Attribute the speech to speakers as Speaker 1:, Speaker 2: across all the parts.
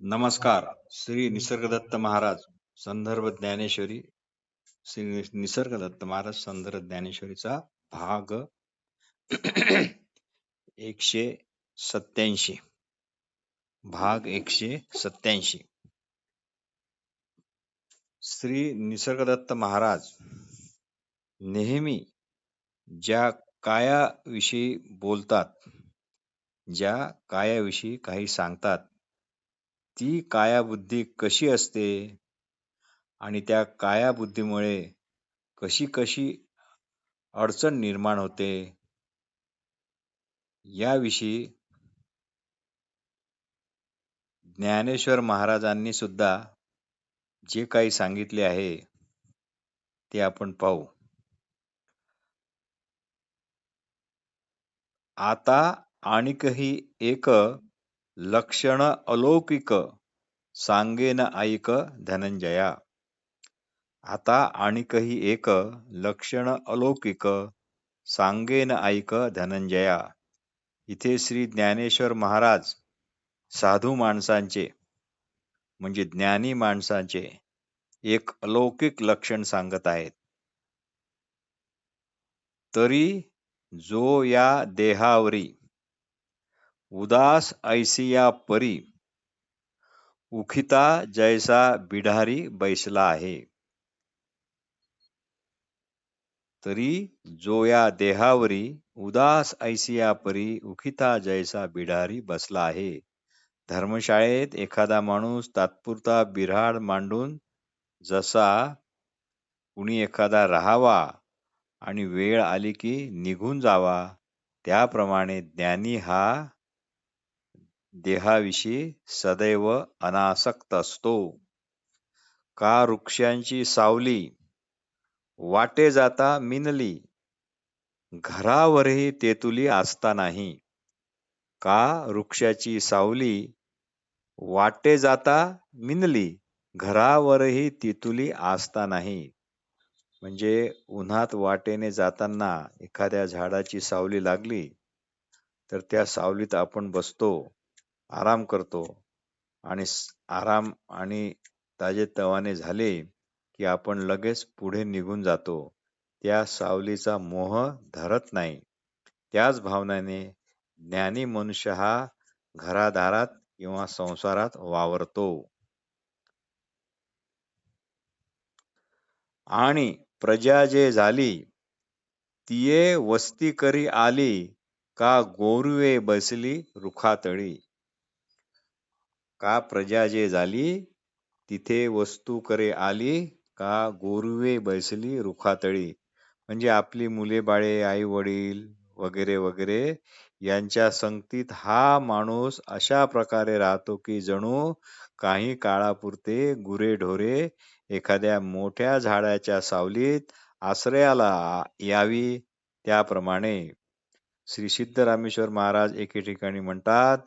Speaker 1: नमस्कार. श्री निसर्गदत्त महाराज संदर्भ ज्ञानेश्वरी. श्री निसर्गदत्त महाराज संदर्भ ज्ञानेश्वरीचा भाग एकशे सत्याऐंशी भाग एकशे सत्याऐंशी श्री निसर्गदत्त महाराज नेहमी ज्या कायाविषयी बोलतात ज्या कायाविषयी काही सांगतात ती कायाबुद्धी कशी असते आणि त्या कायाबुद्धीमुळे कशी कशी अडचण निर्माण होते याविषयी ज्ञानेश्वर महाराजांनी सुद्धा जे काही सांगितले आहे ते आपण पाहू. आता आणिकही एक लक्षण अलौकिक सांगेन ऐक धनंजया. आता आणिकही एक लक्षण अलौकिक सांगेन ऐक धनंजया. इथे श्री ज्ञानेश्वर महाराज साधू माणसांचे म्हणजे ज्ञानी माणसांचे एक अलौकिक लक्षण सांगत आहेत. तरी जो या देहावरी उदास ऐसिया परी. उखिता जैसा बिढारी बैसला आहे. तरी जो या देहावरी उदास ऐसिया परी उखिता जैसा बिढारी बसला आहे. धर्मशाळेत एखादा माणूस तात्पुरता बिऱ्हाड मांडून जसा कुणी एखादा राहावा आणि वेळ आली की निघून जावा त्याप्रमाणे ज्ञानी हा देहाविषयी सदैव अनासक्त असतो. का वृक्षांची सावली वाटे जाता मिनली घरावरही तेतुली आस्था नाही. का वृक्षाची सावली वाटे जाता मिनली घरावरही तेतुली आस्था नाही. म्हणजे उन्हात वाटेने जाताना एखाद्या झाडाची सावली लागली तर त्या सावलीत आपण बसतो. आराम करतो. आणि आराम आणि ताजेतवाने झाले की आपण लगेच पुढे निघून जातो. त्या सावलीचा मोह धरत नाही. त्याच भावनाने ज्ञानी मनुष्य हा घरादारात किंवा संसारात वावरतो. आणि प्रजा जे झाली तिये वस्ती करी आली का गोरुवे बसली रुखातळी. का प्रजा जे झाली तिथे वस्तू करे आली का गोरुवे बैसली रुखातळी. म्हणजे आपली मुले बाळे आई वडील वगैरे वगैरे यांच्या संगतीत हा माणूस अशा प्रकारे राहतो की जणू काही काळापुरते गुरे ढोरे एखाद्या मोठ्या झाडाच्या सावलीत आश्रयाला यावी त्याप्रमाणे. श्री सिद्ध रामेश्वर महाराज एके ठिकाणी म्हणतात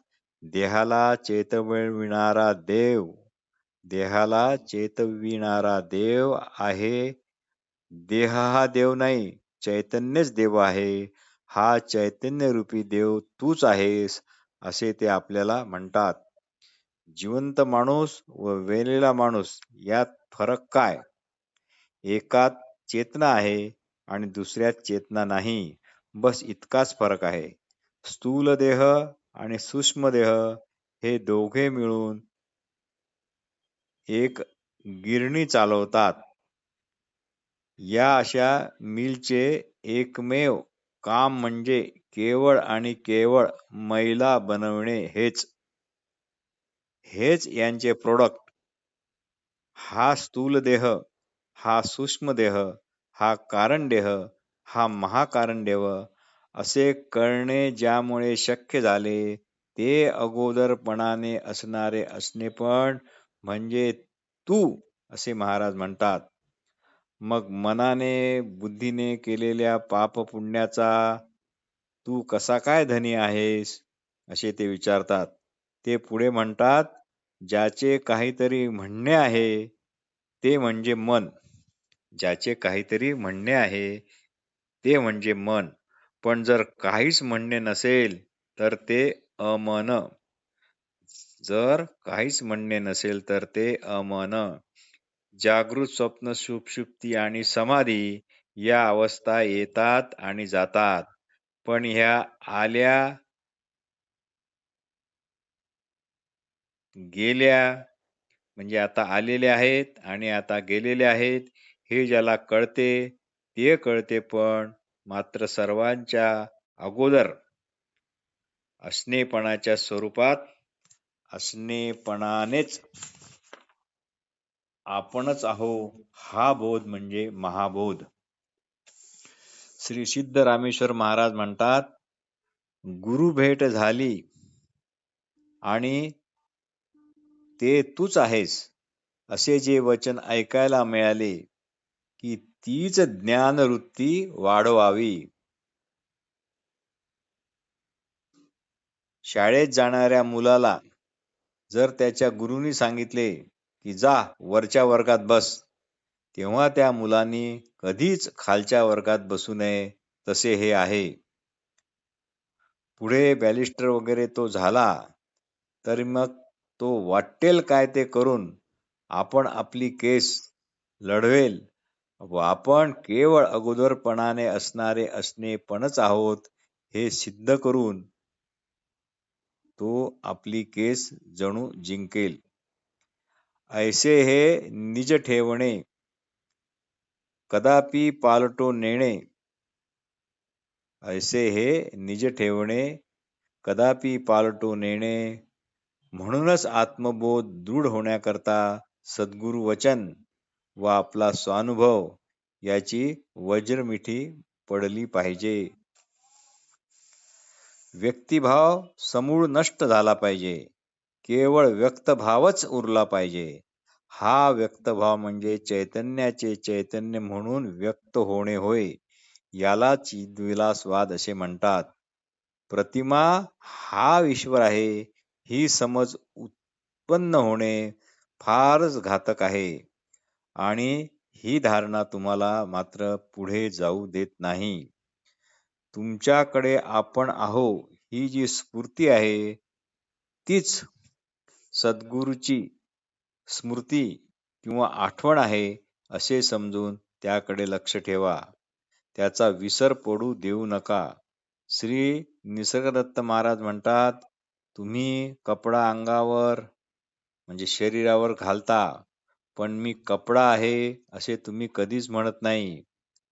Speaker 1: देहाला चेतविणारा देव देहाला चेतविणारा देव आहे. देह हा देव नाही चैतन्यच देव आहे. हा चैतन्य रूपी देव तूच आहेस असे ते आपल्याला म्हणतात. जिवंत माणूस व वेलेला माणूस यात फरक काय? एकात चेतना आहे आणि दुसऱ्यात चेतना नाही. बस इतकाच फरक आहे. स्थूल देह आणि सूक्ष्मदेह हे दोघे मिळून एक गिरणी चालवतात. या अशा मिलचे एकमेव काम म्हणजे केवळ आणि केवळ मैला बनवणे हेच. हेच यांचे प्रोडक्ट हा स्थूल देह हा सूक्ष्मदेह हा कारण देह हा महाकारणदेव असे करणे ज्यामुळे शक्य झाले ते अगोदरपणाने असणारे असणे पण म्हणजे तू असे महाराज म्हणतात. मग मनाने बुद्धीने केलेल्या पाप पुण्याचा तू कसा काय धनी आहेस? असे ते विचारतात. ते पुढे म्हणतात ज्याचे काहीतरी म्हणणे आहे ते म्हणजे मन. ज्याचे काहीतरी म्हणणे आहे ते म्हणजे मन. पण जर काहीच म्हणणे नसेल तर ते अमन. जर काहीच म्हणणे नसेल तर ते अमन. जागृत स्वप्न सुप्शुप्ती आणि समाधी या अवस्था येतात आणि जातात. पण ह्या आल्या गेल्या म्हणजे आता आलेले आहेत आणि आता गेलेले आहेत हे ज्याला कळते ते कळते पण मात्र सर्वांच्या अगोदर असणेपणाच्या स्वरूपात असणेपणानेच आपणच आहो हा बोध म्हणजे महाबोध. श्री सिद्ध रामेश्वर महाराज म्हणतात गुरु भेट झाली आणि ते तूच आहेस असे जे वचन ऐकायला मिळाले की तीच ज्ञानवृत्ती वाढवावी. शाळेत जाणाऱ्या मुलाला जर त्याच्या गुरुनी सांगितले की जा वरच्या वर्गात बस. तेव्हा त्या मुलांनी कधीच खालच्या वर्गात बसू नये तसे हे आहे. पुढे बॅलिस्टर वगैरे तो झाला तर मग तो वाटेल काय ते करून आपण आपली केस लढवेल. व आपण केवळ अगोदरपणाने असणारे असणे पणच आहोत हे सिद्ध करून तो आपली केस जणू जिंकेल. ऐसे हे निज ठेवणे कदापि पालटो नेणे. ऐसे हे निज ठेवणे कदापि पालटो नेणे. म्हणूनच आत्मबोध दृढ होण्याकरता सद्गुरु वचन व आपला स्वानुभव याची वज्रमिठी पडली पाहिजे. व्यक्तिभाव समूळ नष्ट झाला पाहिजे. केवळ व्यक्तभावच उरला पाहिजे. हा व्यक्तभाव म्हणजे चैतन्याचे चैतन्य म्हणून व्यक्त होणे होय याला चिद्विलासवाद असे म्हणतात. प्रतिमा हा ईश्वर आहे ही समज उत्पन्न होणे फारच घातक आहे. आणि ही धारणा तुम्हाला मात्र पुढे जाऊ देत नाही. तुमच्याकडे आपण आहो ही जी स्फूर्ती आहे तीच सद्गुरूची स्मृती किंवा आठवण आहे असे समजून त्याकडे लक्ष ठेवा. त्याचा विसर पडू देऊ नका. श्री निसर्गदत्त महाराज म्हणतात तुम्ही कपडा अंगावर म्हणजे शरीरावर घालता पण मी कपडा आहे असे तुम्ही कधीच म्हणत नाही.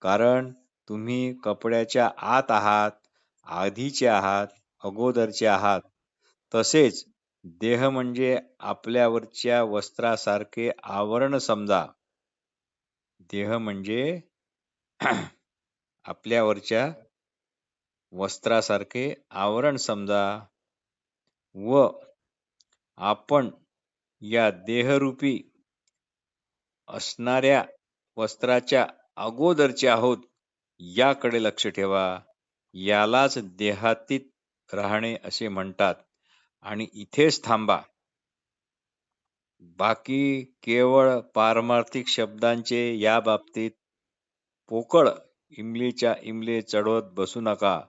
Speaker 1: कारण तुम्ही कपड्याच्या आत आहात आधीचे आहात अगोदरचे आहात. तसेच देह म्हणजे आपल्यावरच्या वस्त्रासारखे आवरण समजा. देह म्हणजे आपल्यावरच्या वस्त्रासारखे आवरण समजा. व आपण या देहरूपी असणाऱ्या वस्त्राच्या अगोदरचे आहोत याकडे लक्ष ठेवा. यालाच देहातीत राहणे असे म्हणतात. आणि इथेच थांबा. बाकी केवळ पारमार्थिक शब्दांचे या बाबतीत पोकळ इमलीच्या इमले चढवत बसू नका.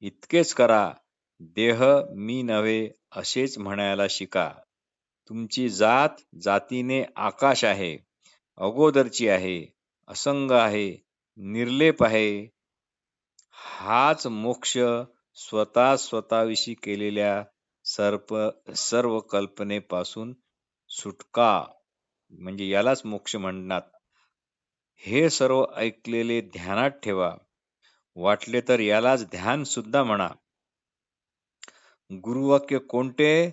Speaker 1: इतकेच करा. देह मी नव्हे असेच म्हणायला शिका. तुमची जात जातीने आकाश आहे. अगोदरची आहे असंग आहे निर्लेप आहे. हाच मोक्ष स्वतः स्वतःविषयी केलेल्या सर्प सर्व कल्पनेपासून सुटका म्हणजे यालाच मोक्ष म्हणतात हे सर्व ऐकलेले ध्यानात ठेवा. वाटले तर यालाच ध्यान सुद्धा म्हणा. गुरुवाक्य कोणते?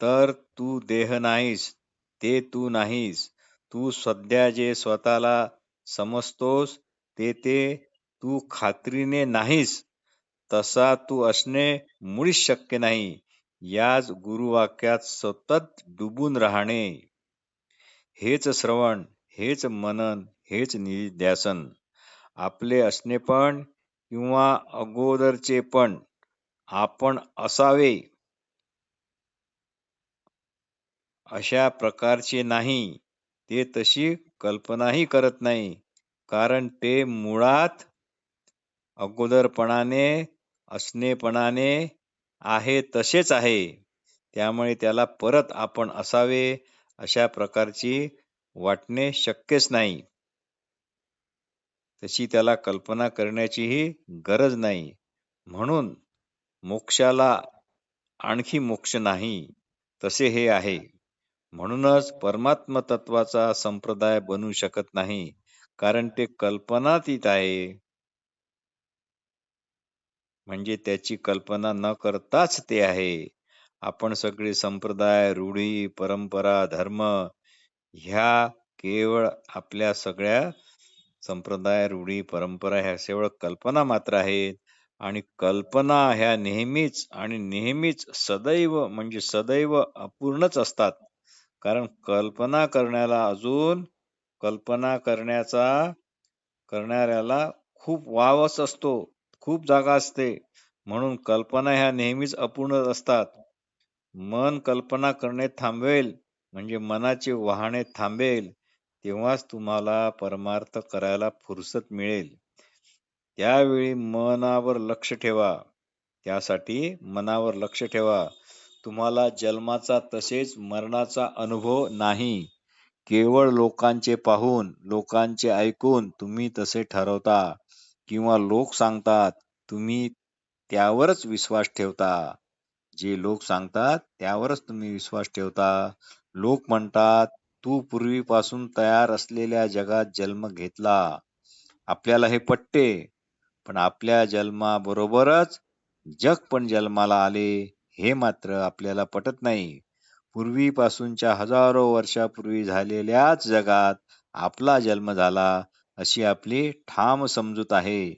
Speaker 1: तर तू देह नाहीस ते तू नाहीस. तू सध्या जे स्वतःला समजतोस ते ते तू खात्रीने नाहीस. तसा तू असणे मुळीच शक्य नाही. याच गुरुवाक्यात सतत डुबून राहणे. हेच श्रवण हेच मनन हेच निध्यासन. आपले असणे पण किंवा अगोदरचे पण आपण असावे. अशा प्रकारचे नाही. ते तशी कल्पनाही करत नाही. कारण ते मुळात अगोदरपणाने असणेपणाने आहे तसेच आहे. त्यामुळे त्याला परत आपण असावे अशा प्रकारची वाटणे शक्यच नाही. तशी त्याला कल्पना करण्याचीही गरज नाही. म्हणून मोक्षाला आणखी मोक्ष नाही. तसे हे आहे. म्हणूनच परमात्म तत्वाचा संप्रदाय बनू शकत नाही कारण ते कल्पनातीत आहे. म्हणजे त्याची कल्पना न करताच ते आहे. आपण सगळे संप्रदाय रूढी परंपरा धर्म ह्या केवळ आपल्या सगळ्या संप्रदाय रूढी परंपरा ह्या केवळ कल्पना मात्र आहेत. आणि कल्पना ह्या नेहमीच आणि नेहमीच सदैव म्हणजे सदैव अपूर्णच असतात. कारण कल्पना करण्याला अजून कल्पना करण्याचा करणाऱ्याला खूप वावच असतो खूप जागा असते. म्हणून कल्पना ह्या नेहमीच अपूर्ण असतात. मन कल्पना करणे थांबवेल म्हणजे मनाचे वाहणे थांबेल तेव्हाच तुम्हाला परमार्थ करायला फुरसत मिळेल. त्यावेळी मनावर लक्ष ठेवा. त्यासाठी मनावर लक्ष ठेवा. तुम्हाला जन्माचा तसेच मरणाचा अनुभव नाही. केवळ लोकांचे पाहून लोकांचे ऐकून तुम्ही तसे ठरवता किंवा लोक सांगतात तुम्ही त्यावरच विश्वास ठेवता. जे लोक सांगतात त्यावरच तुम्ही विश्वास ठेवता. लोक म्हणतात तू पूर्वीपासून तयार असलेल्या जगात जन्म घेतला. आपल्याला हे पटते. पण आपल्या जन्माबरोबरच जग पण जन्माला आले. हे मात्र आपल्याला पटत नाही. पूर्वीपासूनच्या हजारो वर्षापूर्वी झालेल्याच जगात आपला जन्म झाला अशी आपली ठाम समजूत आहे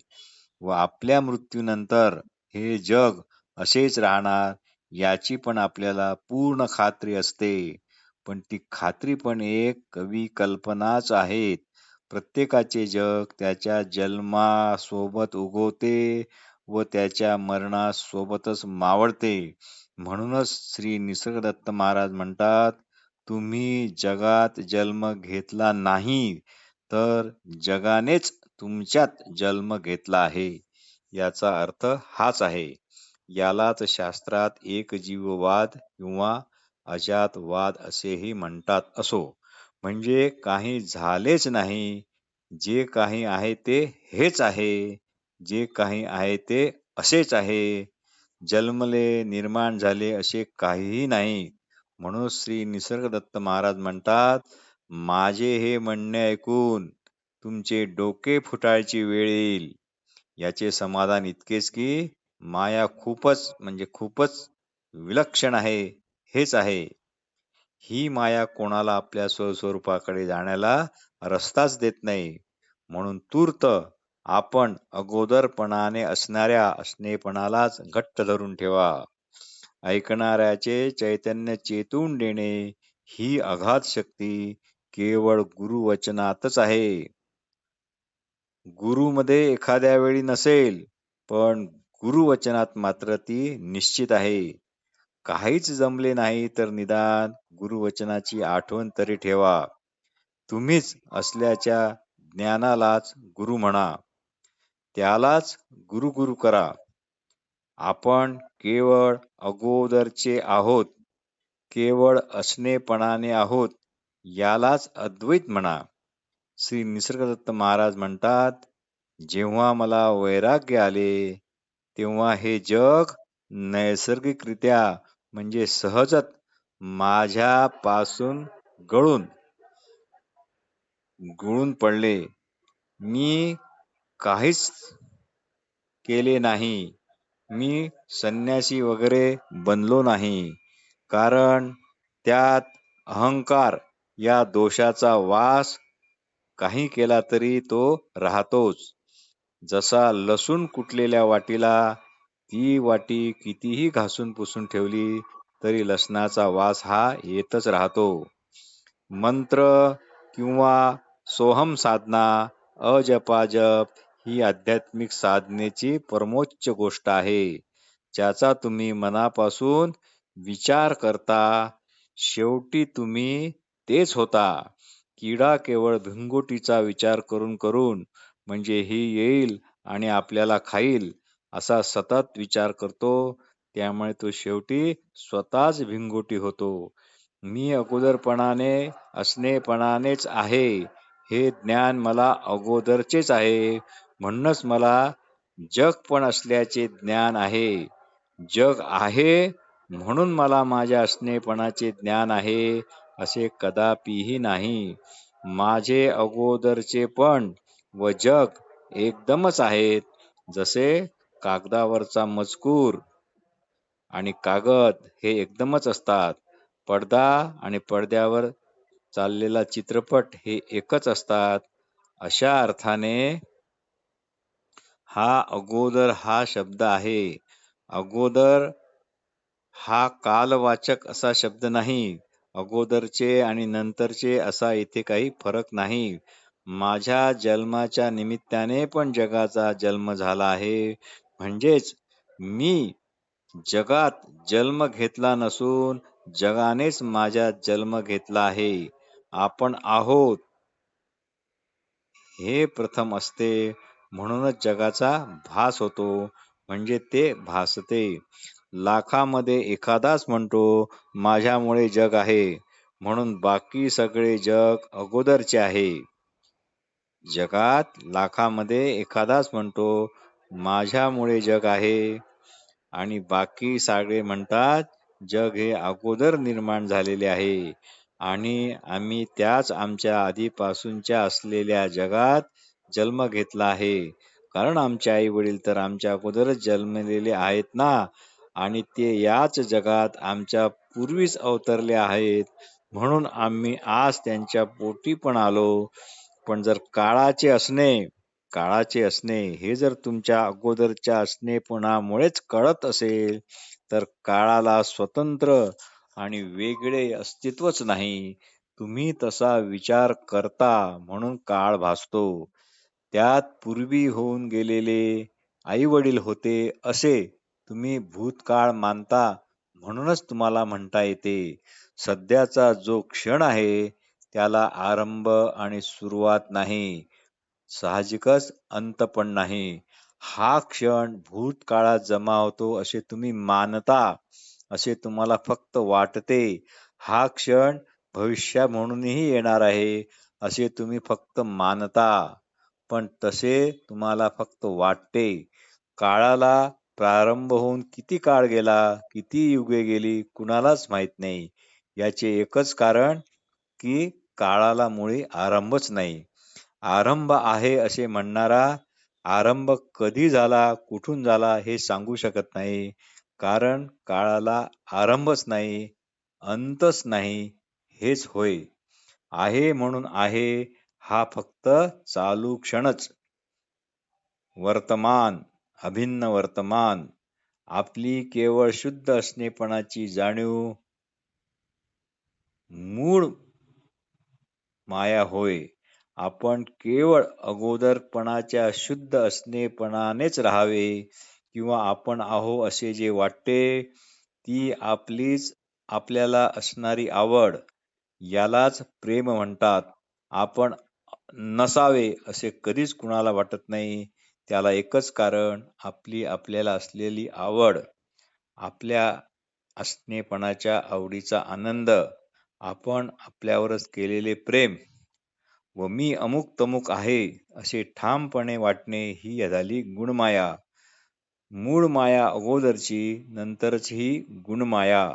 Speaker 1: व आपल्या मृत्यूनंतर हे जग असेच राहणार याची पण आपल्याला पूर्ण खात्री असते. पण ती खात्री पण एक कवी कल्पनाच आहेत. प्रत्येकाचे जग त्याच्या जन्मासोबत उगवते व त्याच्या मरणासोबतच मावळते. म्हणूनच श्री निसर्गदत्त महाराज म्हणतात तुम्ही जगात जन्म घेतला नाही तर जगानेच तुमच्यात जन्म घेतला आहे. याचा अर्थ हाच आहे. यालाच शास्त्रात एक जीववाद किंवा अजातवाद असेही म्हणतात असो. म्हणजे काही झालेच नाही. जे काही आहे ते हेच आहे. जे काही आहे ते असेच आहे. जन्मले निर्माण झाले असे काहीही नाही. म्हणून श्री निसर्गदत्त महाराज म्हणतात माझे हे म्हणणे ऐकून तुमचे डोके फुटायची वेळ येईल. याचे समाधान इतकेच की माया खूपच म्हणजे खूपच विलक्षण आहे. हेच आहे. ही माया कोणाला आपल्या स्वस्वरूपाकडे जाण्याला रस्ताच देत नाही. म्हणून तूर्त आपण अगोदरपणाने असणाऱ्या असणेपणालाच घट्ट धरून ठेवा. ऐकणाऱ्याचे चैतन्य चेतून देणे ही अघात शक्ती केवळ गुरुवचनातच आहे. गुरुमध्ये एखाद्या वेळी नसेल पण गुरुवचनात मात्र ती निश्चित आहे. काहीच जमले नाही तर निदान गुरुवचनाची आठवण तरी ठेवा. तुम्हीच असल्याच्या ज्ञानालाच गुरु म्हणा. त्यालाच गुरु गुरु करा. आपण केवळ अगोदरचे आहोत केवळ असणेपणाने आहोत यालाच अद्वैत म्हणा. श्री निसर्गदत्त महाराज म्हणतात जेव्हा मला वैराग्य आले तेव्हा हे जग नैसर्गिकरित्या म्हणजे सहजच माझ्यापासून गळून गुळून पडले. मी काहीच केले नाही. मी संन्यासी वगैरे बनलो नाही. कारण त्यात अहंकार या दोषाचा वास काही केला तरी तो राहतोच. जसा लसूण कुटलेल्या वाटीला ती वाटी कितीही घासून पुसून ठेवली तरी लसणाचा वास हा येतच राहतो. मंत्र किंवा सोहम साधना अजपाजप ही आध्यात्मिक साधनेची परमोच्च गोष्ट आहे. ज्याचा तुम्ही मनापासून विचार करता शेवटी तुम्ही तेच होता. किडा केवळ भिंगोटीचा विचार करून करून म्हणजे ही येईल आणि आपल्याला खाईल असा सतत विचार करतो त्यामुळे तो शेवटी स्वतःच भिंगोटी होतो. मी अगोदरपणाने असणेपणानेच आहे. हे ज्ञान मला अगोदरचेच आहे. म्हणूनच मला जग पण असल्याचे ज्ञान आहे. जग आहे म्हणून मला माझ्या असणेपणाचे ज्ञान आहे असे कदापिही नाही. माझे अगोदरचे पण व जग एकदमच आहेत जसे कागदावरचा मजकूर आणि कागद हे एकदमच असतात. पडदा आणि पडद्यावर चाललेला चित्रपट हे एकच असतात. अशा अर्थाने हा अगोदर हा शब्द आहे. अगोदर हा कालवाचक असा शब्द नाही. अगोदरचे आणि नंतरचे असा इथे काही फरक नाही. माझ्या जन्माच्या निमित्ताने पण जगाचा जन्म झाला आहे. म्हणजेच मी जगात जन्म घेतला नसून जगानेच माझ्या जन्म घेतला आहे. आपण आहोत. हे प्रथम असते. म्हणूनच जगाचा भास होतो म्हणजे ते भासते. लाखामध्ये एखादाच म्हणतो माझ्यामुळे जग आहे म्हणून बाकी सगळे जग अगोदरचे आहे. जगात लाखामध्ये एखादाच म्हणतो माझ्यामुळे जग आहे. आणि बाकी सगळे म्हणतात जग हे अगोदर निर्माण झालेले आहे. आणि आम्ही त्याच आमच्या आधीपासूनच्या असलेल्या जगात जन्म घेतला आहे. कारण आमचे आई वडील तर आमच्या अगोदरच जन्मलेले आहेत ना? आणि ते याच जगात आमच्या पूर्वीच अवतरले आहेत. म्हणून आम्ही आज त्यांच्या पोटी पण आलो. पण जर काळाचे असणे काळाचे असणे हे जर तुमच्या अगोदरच्या असणेपणामुळेच कळत असेल तर काळाला स्वतंत्र आणि वेगळे अस्तित्वच नाही. तुम्ही तसा विचार करता म्हणून काळ भासतो. त्यात पूर्वी होऊन गेलेले आई वडील होते असे तुम्ही भूतकाळ मानता म्हणूनच तुम्हाला म्हणता येते. सध्याचा जो क्षण आहे त्याला आरंभ आणि सुरुवात नाही साहजिकच अंत पण नाही. हा क्षण भूतकाळात जमा होतो असे तुम्ही मानता असे तुम्हाला फक्त वाटते. हा क्षण भविष्या म्हणूनही येणार आहे असे तुम्ही फक्त मानता. पण तसे तुम्हाला फक्त वाटते. काळाला प्रारंभ होऊन किती काळ गेला किती युगे गेली कुणालाच माहीत नाही. याचे एकच कारण की काळाला मुळी आरंभच नाही. आरंभ आहे असे म्हणणारा आरंभ कधी झाला कुठून झाला हे सांगू शकत नाही. कारण काळाला आरंभच नाही अंतच नाही हेच होय. आहे म्हणून आहे हा फक्त चालू क्षणच. वर्तमान अभिन्न वर्तमान आपली केवळ शुद्ध असणेपणाची जाणीव. मूळ माया होय आपण केवळ अगोदरपणाच्या शुद्ध असणेपणानेच राहावे किंवा आपण आहो असे जे वाटते ती आपलीच आपल्याला असणारी आवड यालाच प्रेम म्हणतात. आपण नसावे असे कधीच कुणाला वाटत नाही. त्याला एकच कारण आपली आपल्याला असलेली आवड आपल्या असणेपणाच्या आवडीचा आनंद आपण आपल्यावरच केलेले प्रेम. व मी अमुक तमुक आहे असे ठामपणे वाटणे ही झाली गुणमाया. मूळ माया अगोदरची नंतरची ही गुणमाया.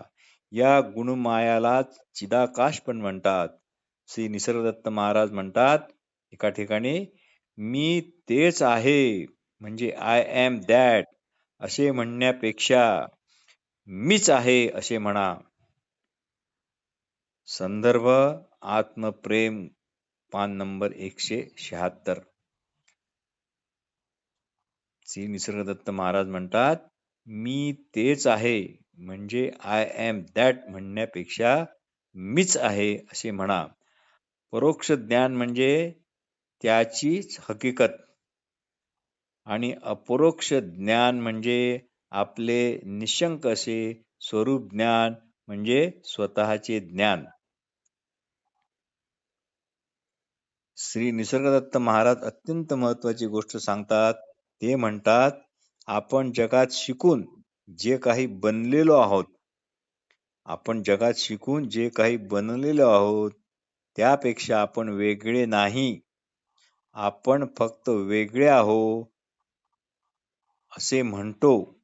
Speaker 1: या गुणमायालाच चिदाकाश पण म्हणतात. श्री निसर्गदत्त महाराज म्हणतात एका ठिकाणी मी तेच आहे म्हणजे आय एम दॅट असे म्हणण्यापेक्षा मीच आहे असे म्हणा. संदर्भ आत्मप्रेम पान नंबर एकशे शहात्तर. श्री निसर्गदत्त महाराज म्हणतात मी तेच आहे म्हणजे आय एम दॅट म्हणण्यापेक्षा मीच आहे असे म्हणा. परोक्ष ज्ञान म्हणजे त्याचीच हकीकत. आणि अपरोक्ष ज्ञान म्हणजे आपले निशंक असे स्वरूप ज्ञान म्हणजे स्वतःचे ज्ञान. श्री निसर्गदत्त महाराज अत्यंत महत्वाची गोष्ट सांगतात. ते म्हणतात आपण जगात शिकून जे काही बनलेलो आहोत आपण जगात शिकून जे काही बनलेलो आहोत त्यापेक्षा आपण वेगळे नाही. आपण फक्त वेगळे आहो असे म्हणतो.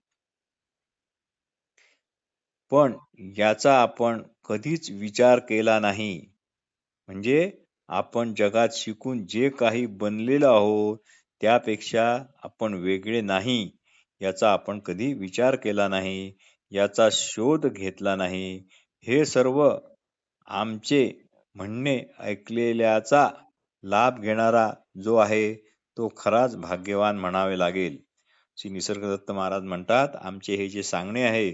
Speaker 1: पण याचा आपण कधीच विचार केला नाही. म्हणजे आपण जगात शिकून जे काही बनलेलो आहोत त्यापेक्षा आपण वेगळे नाही. याचा आपण कधी विचार केला नाही याचा शोध घेतला नाही. हे सर्व आमचे म्हणणे ऐकलेल्याचा लाभ घेणारा जो आहे तो खराच भाग्यवान म्हणावे लागेल. श्री निसर्गदत्त महाराज म्हणतात आमचे हे जे सांगणे आहे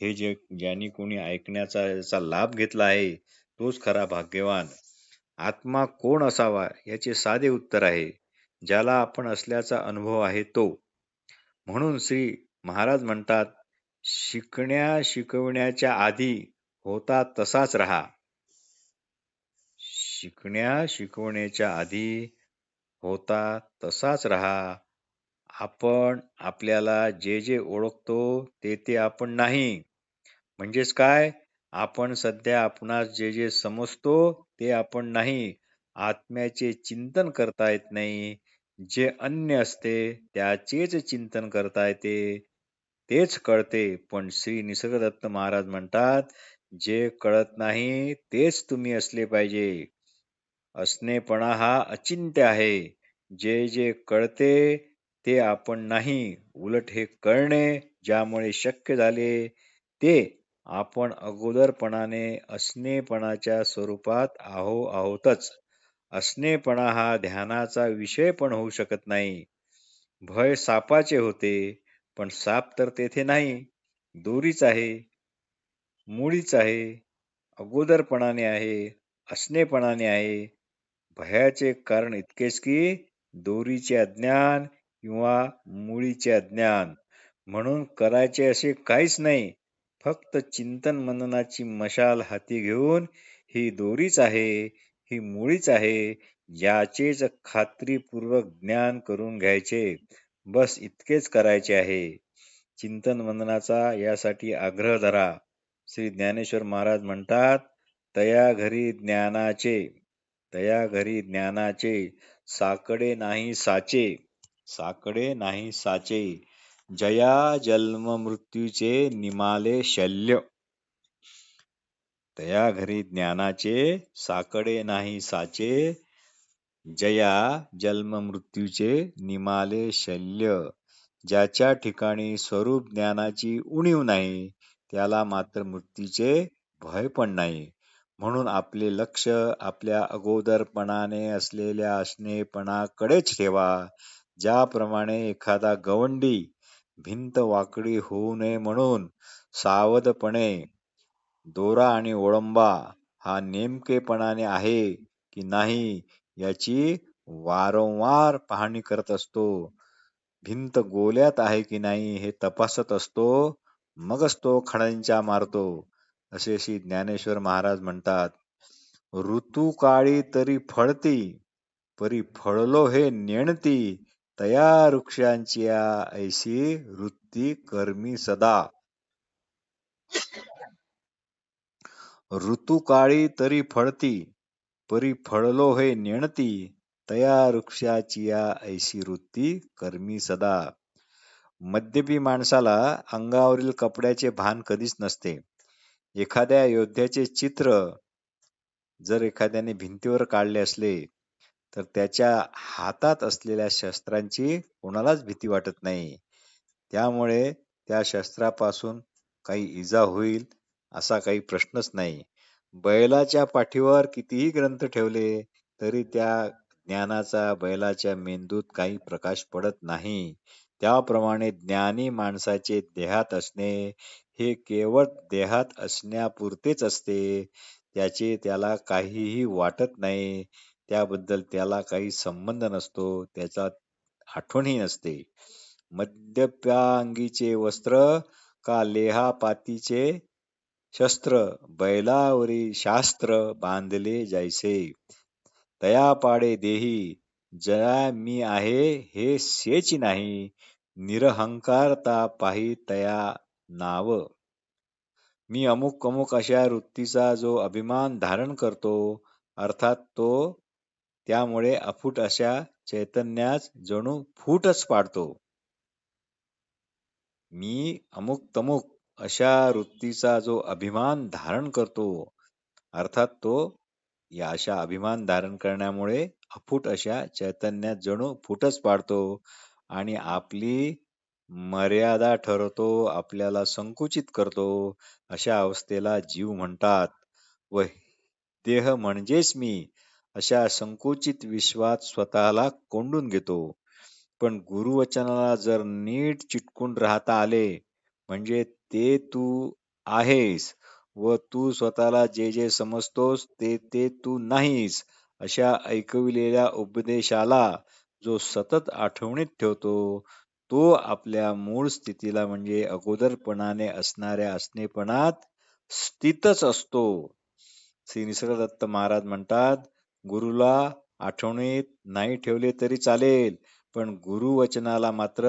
Speaker 1: हे जे ज्यांनी कोणी ऐकण्याचा याचा लाभ घेतला आहे तोच खरा भाग्यवान. आत्मा कोण असावा याचे साधे उत्तर आहे ज्याला आपण असल्याचा अनुभव आहे तो. म्हणून श्री महाराज म्हणतात शिकण्या शिकवण्याच्या आधी होता तसाच राहा. शिकण्या शिकवण्याच्या आधी होता तसाच राहा. आपण आपल्याला जे जे ओळखतो ते ते आपण नाही. म्हणजेच काय? आपण सध्या आपणास जे जे समजतो ते आपण नाही. आत्म्याचे चिंतन करता येत नाही. जे अन्य असते त्याचेच चिंतन करता येते. तेच कळते. पण श्री निसर्गदत्त महाराज म्हणतात जे कळत नाही तेच तुम्ही असले पाहिजे. असणेपणा हा अचिंत्य आहे. जे जे कळते ते आपण नाही. उलट हे कळणे ज्यामुळे शक्य झाले ते आपण अगोदरपणाने असणेपणाच्या स्वरूपात आहो आहोतच असणेपणा हा ध्यानाचा विषय पण होऊ शकत नाही. भय सापाचे होते पण साप तर तेथे नाही. दोरीच आहे मुळीच आहे अगोदरपणाने आहे असणेपणाने आहे भयाचे कारण इतकेच की दोरीचे अज्ञान किंवा मुळीचे अज्ञान. म्हणून करायचे असे काहीच नाही. फक्त चिंतन मननाची मशाल हाती घेऊन ही दोरीच आहे ही मुळीच आहे याचेच खात्रीपूर्वक ज्ञान करून घ्यायचे. बस इतकेच करायचे आहे. चिंतन मननाचा यासाठी आग्रह धरा. श्री ज्ञानेश्वर महाराज म्हणतात तया घरी ज्ञानाचे तया घरी ज्ञानाचे साकडे नाही साचे साकडे नाही साचे. जया जन्म मृत्यूचे निमाले शल्य. तया घरी ज्ञानाचे साकडे नाही साचे. जया जन्म मृत्यूचे निमाले शल्य. ज्याच्या ठिकाणी स्वरूप ज्ञानाची उणीव नाही त्याला मात्र मृत्यूचे भय पण नाही. म्हणून आपले लक्ष आपल्या अगोदरपणाने असलेल्या असणेपणाकडेच ठेवा. ज्याप्रमाणे एखादा गवंडी भिंत वाकडी होऊ नये म्हणून सावधपणे दोरा आणि ओळंबा हा नेमकेपणाने आहे की नाही याची वारंवार पाहणी करत असतो. भिंत गोल्यात आहे की नाही हे तपासत असतो मगच तो खड्यांच्या मारतो. असे श्री ज्ञानेश्वर महाराज म्हणतात ऋतू काळी तरी फळती परी फळलो हे नेणती तया वृक्षांची ऐशी वृत्ती कर्मी सदा. ऋतू काळी तरी फळती परी फळलो हे नेणती तया वृक्षाची ऐशी वृत्ती कर्मी सदा. मद्यपी माणसाला अंगावरील कपड्याचे भान कधीच नसते. एखाद्या योद्ध्याचे चित्र जर एखाद्याने भिंतीवर काढले असले तर त्याच्या हातात असलेल्या शस्त्रांची कोणालाच भीती वाटत नाही. त्यामुळे त्या शस्त्रापासून काही इजा होईल असा काही प्रश्नच नाही. बैलाच्या पाठीवर कितीही ग्रंथ ठेवले तरी त्या ज्ञानाचा बैलाच्या मेंदूत काही प्रकाश पडत नाही. त्याप्रमाणे ज्ञानी माणसाचे देहात असणे हे केवळ देहात असण्यापुरतेच असते. त्याचे त्याला काहीही वाटत नाही. त्याबद्दल त्याला काही संबंध नसतो. त्याचा आठवणही नसते. मद्यपांगीचे वस्त्र का लेहापातीचे शस्त्र? बैलावरी शास्त्र बांधले जायचे. तया पाडे देही जया मी आहे हे सेच नाही. निरहंकारता पाही तया नाव. मी अमुक अमुक अशा वृत्तीचा जो अभिमान धारण करतो अर्थात तो त्यामुळे अफूट अशा चैतन्यास जणू फूटच पाडतो. मी अमुक तमुक अशा वृत्तीचा जो अभिमान धारण करतो अर्थात तो या अशा अभिमान धारण करण्यामुळे अफूट अशा चैतन्यात जणू फुटच पाडतो आणि आपली मर्यादा ठरवतो आपल्याला संकुचित करतो अशा अवस्थेला जीव म्हणतात. व देह म्हणजेच मी अशा संकुचित विश्वात स्वतःला कोंडून घेतो. पण गुरुवचनाला जर नीट चिटकून राहता आले म्हणजे ते तू आहेस व तू स्वतःला जे जे समजतोस ते ते तू नाहीस अशा ऐकविलेल्या उपदेशाला जो सतत आठवणीत ठेवतो तो आपल्या मूळ स्थितीला म्हणजे अगोदरपणाने असणाऱ्या असणेपणात स्थितच असतो. श्री निसर्गदत्त महाराज म्हणतात गुरुला आठवणीत नाही ठेवले तरी चालेल पण गुरुवचनाला मात्र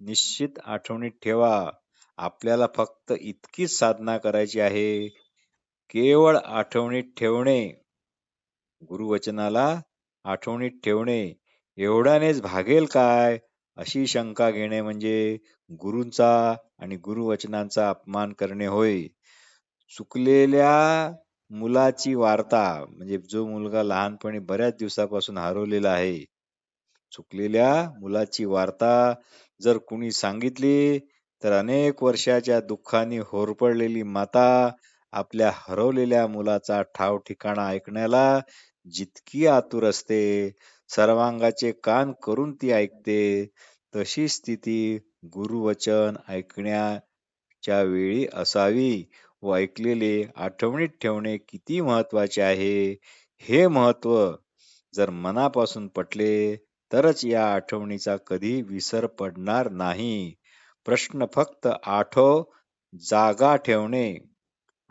Speaker 1: निश्चित आठवणीत ठेवा. आपल्याला फक्त इतकीच साधना करायची आहे. केवळ आठवणीत ठेवणे गुरुवचनाला आठवणीत ठेवणे एवढ्यानेच भागेल काय? अशी शंका घेणे म्हणजे गुरूंचा आणि गुरुवचनांचा अपमान करणे होय. चुकलेल्या मुलाची वार्ता म्हणजे जो मुलगा लहानपणी बऱ्याच दिवसापासून हरवलेला आहे. चुकलेल्या मुलाची वार्ता जर कुणी सांगितली तर अनेक वर्षाच्या दुःखाने होरपडलेली माता आपल्या हरवलेल्या मुलाचा ठाव ठिकाणा ऐकण्याला जितकी आतुर असते सर्वांगाचे कान करून ती ऐकते तशी स्थिती गुरुवचन ऐकण्याच्या वेळी असावी व ऐकलेले आठवणीत ठेवणे किती महत्त्वाचे आहे हे महत्त्व जर मनापासून पटले तरच या आठवणीचा कधी विसर पडणार नाही. प्रश्न फक्त आठव जागा ठेवणे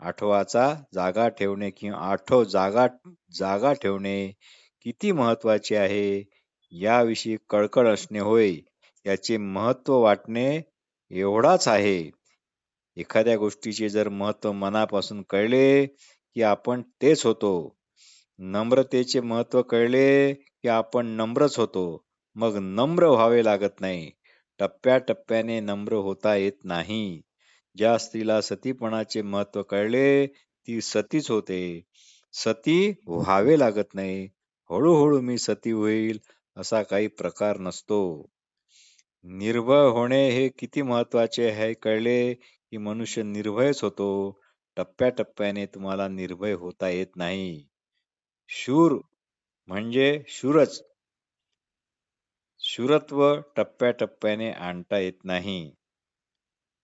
Speaker 1: आठवाचा जागा ठेवणे किंवा आठव जागा जागा ठेवणे किती महत्त्वाचे आहे? याविषयी कळकळ असणे होय. याचे महत्त्व वाटणे एवढाच आहे. एखाद्या गोष्टीचे जर महत्त्व मनापासून कळले की आपण तेच होतो. नम्रतेचे महत्त्व कळले की आपण नम्रच होतो. मग नम्र व्हावे लागत नाही. टप्प्याटप्प्याने नम्र होता येत नाही. ज्या स्त्रीला सतीपणाचे महत्त्व कळले ती सतीच होते. सती व्हावे लागत नाही. हळूहळू मी सती होईल असा काही प्रकार नसतो. निर्भय होणे हे किती महत्त्वाचे आहे कळले की मनुष्य निर्भयच होतो. टप्प्याटप्प्याने तुम्हाला निर्भय होता येत नाही. शूर म्हणजे शूरच. शूरत्व टप्प्याटप्प्याने आणता येत नाही.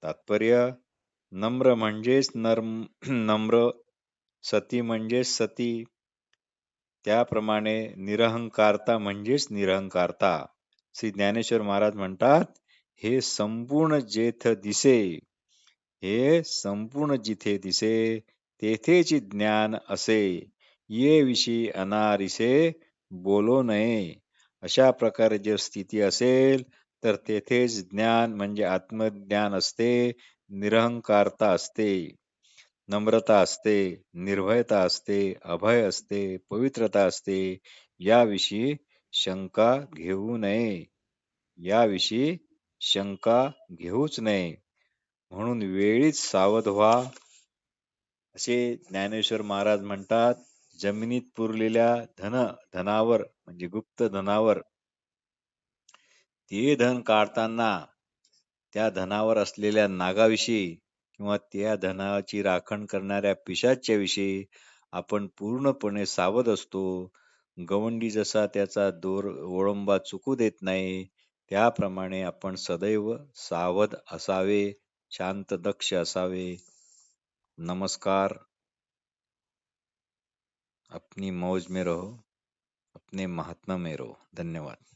Speaker 1: तात्पर्य नम्र म्हणजेच नर्म नम्र सती म्हणजेच सती. त्याप्रमाणे निरहंकारता म्हणजेच निरहंकारता. श्री ज्ञानेश्वर महाराज म्हणतात हे संपूर्ण जेथ दिसे हे संपूर्ण जिथे दिसे तेथेची ज्ञान असे. ये विषयी अनारिसे बोलो नये. अशा प्रकारे जर स्थिती असेल तर तेथेच ज्ञान म्हणजे आत्मज्ञान असते. निरहंकारता असते नम्रता असते निर्भयता असते अभय असते पवित्रता असते याविषयी शंका घेऊ नये. याविषयी शंका घेऊच नये. म्हणून वेळीच सावध व्हा. असे ज्ञानेश्वर महाराज म्हणतात जमिनीत पुरलेल्या धन धनावर म्हणजे गुप्त धनावर ते धन काढताना त्या धनावर असलेल्या नागाविषयी किंवा त्या धनाची राखण करणाऱ्या पिशाच्या विषयी आपण पूर्णपणे सावध असतो. गवंडी जसा त्याचा दोर ओळंबा चुकू देत नाही त्याप्रमाणे आपण सदैव सावध असावे शांत दक्ष असावे. नमस्कार. अपनी मौज में रहो अपने महात्मा में रहो. धन्यवाद.